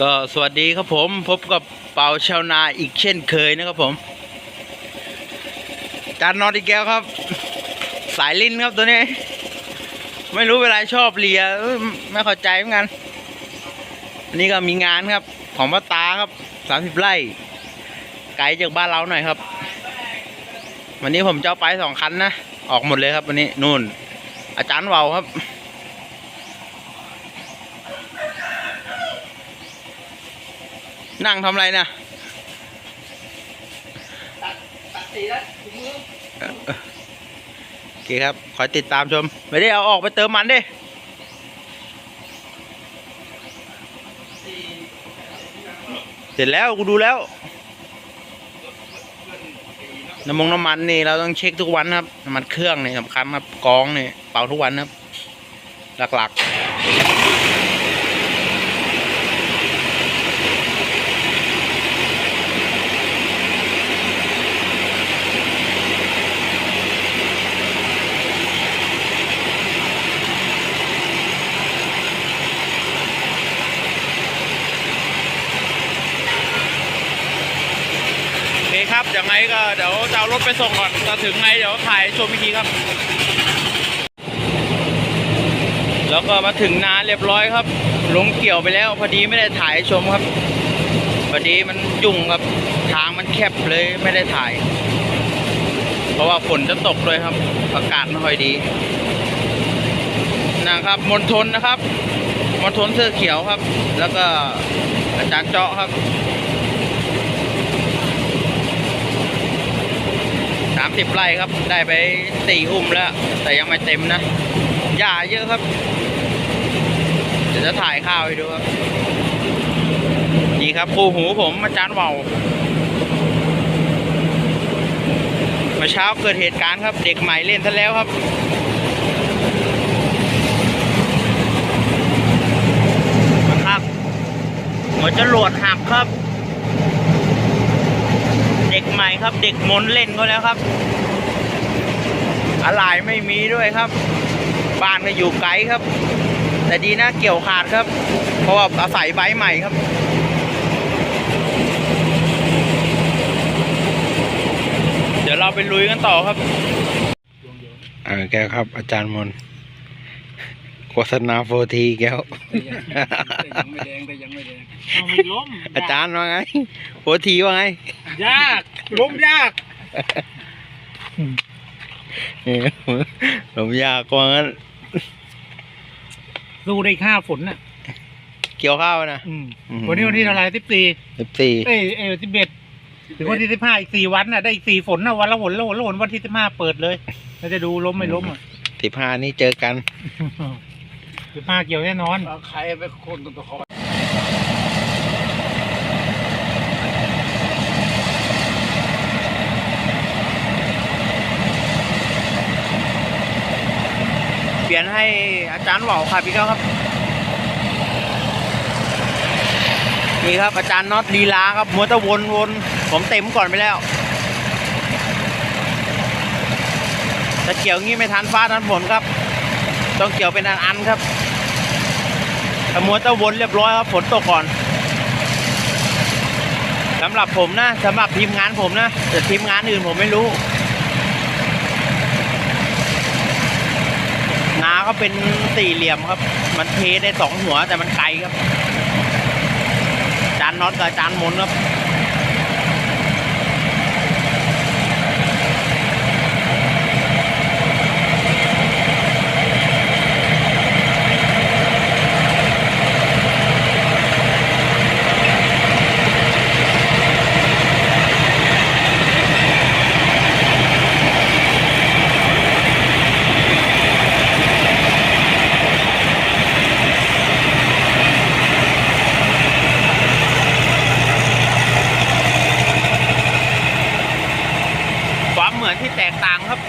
ก็สวัสดีครับผมพบกับเปาชาวนาอีกเช่นเคยนะครับผมจานนอนอีกแก้วครับ สายลิ้นครับตัวนี้ ไม่รู้เวลาชอบเลียไม่เข้าใจเหมือนกันอันนี้ก็มีงานครับ ของป้าตาครับสามสิบไร่ไกลจากบ้านเราหน่อยครับ วันนี้ผมจะเอาไปสองคันนะออกหมดเลยครับวันนี้นู่น อาจารย์เวาครับ นั่งทำอะไรนะโอเคครับ ขอติดตามชม ไม่ได้เอาออกไปเติมมันดิเสร็จแล้วกูดูแล้ว น้ำมงน้ำมันนี่เราต้องเช็คทุกวันครับ น้ำมันเครื่องนี่สำคัญครับกองนี่เป่าทุกวันครับ หลักๆ ครับยังไงก็เดี๋ยวจะเอารถไปส่งก่อนถ้าถึงไงเดี๋ยวถ่ายชมอีกทีครับ แล้วก็มาถึงนาเรียบร้อยครับลงเกี่ยวไปแล้วพอดีไม่ได้ถ่ายชมครับพอดีมันยุ่งครับทางมันแคบเลยไม่ได้ถ่าย เพราะว่าฝนจะตกด้วยครับ อากาศไม่ค่อยดีนะครับมณฑลนะครับมณฑลเสื้อเขียวครับ แล้วก็อาจารย์เจาะครับ สามสิบไร่ครับ ได้ไปสี่อุ้มแล้ว แต่ยังไม่เต็มนะหญ้าเยอะครับ เดี๋ยวจะถ่ายข้าวให้ดูครับ นี่ครับคู่หูผมอาจารย์เบาเมื่อเช้าเกิดเหตุการณ์ครับ เด็กใหม่เล่นซะแล้วครับครับหัวจรวดหักครับ ใหม่ครับ เด็กมนเล่นก็แล้วครับ อะไรไม่มีด้วยครับ บ้านก็อยู่ไกลครับ แต่ดีนะเกี่ยวขาดครับ เพราะว่าอาศัยใบใหม่ครับเดี๋ยวเราไปลุยกันต่อครับอ่าแกครับ อาจารย์มนโฆษณาโฟทีแก้วแต่ยังไม่แดงแต่ยังไม่แดงเอาไม่ล้มอาจารย์ว่าไงโฟทีว่าไง ยาก ล้มยากผมอยากกว่างั้นสู้ได้ค่าฝนน่ะ เกี่ยวข้าวนะอืมอืมวันนี้วันที่เท่าไหร่สิบสี่สิบสี่เอ้ยเอ้ยสิบเอ็ดถึงวันที่สิบห้าอีกสี่วันน่ะได้อีกสี่ฝนน่ะวันละฝนละฝนละฝนวันที่สิบห้าเปิดเลยเราจะดูล้มไม่ล้มอะสิบห้านี่เจอกันสิบห้าเกี่ยวแน่นอนเอาใครไปคนตัวคอ เปลี่ยนให้อาจารย์เหว่าขับอีกแล้วครับ นี่ครับอาจารย์น็อตลีลาครับมัวตะวนวนผมเต็มก่อนไปแล้วแต่เกี่ยวงี้ไม่ทันฟ้าทันฝนครับ ต้องเกี่ยวเป็นอันๆครับแต่มัวตะวนเรียบร้อยครับฝนตกก่อนสำหรับผมนะสำหรับทีมงานผมนะแต่ทีมงานอื่นผมไม่รู้ นาก็เป็นสี่เหลี่ยมครับ มันเทได้สองหัวแต่มันไกลครับ จานน็อตกับจานมนครับ ความเหมือนที่แตกต่างครับ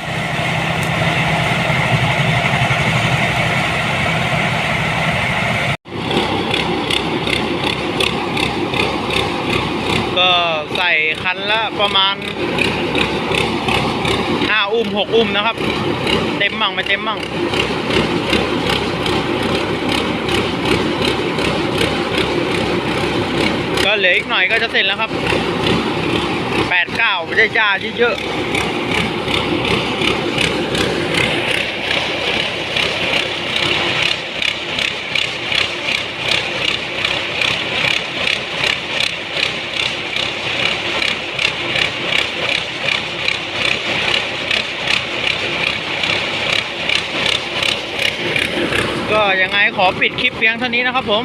ก็ใส่คันละ ประมาณห้าอุ้มหกอุ้มนะครับ เต็มมั่งไม่เต็มมั่งก็เหลืออีกหน่อยก็จะเสร็จแล้วครับแปดเก้าไม่ใช่จ้าเยอะๆ ก็ยังไงขอปิดคลิปเพียงเท่านี้นะครับผม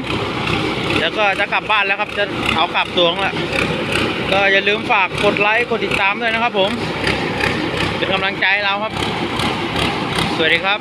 แล้วก็จะกลับบ้านแล้วครับ จะเอากลับสวงละก็อย่าลืมฝากกดไลค์กดติดตามด้วยนะครับผม เป็นกำลังใจเราครับ สวัสดีครับ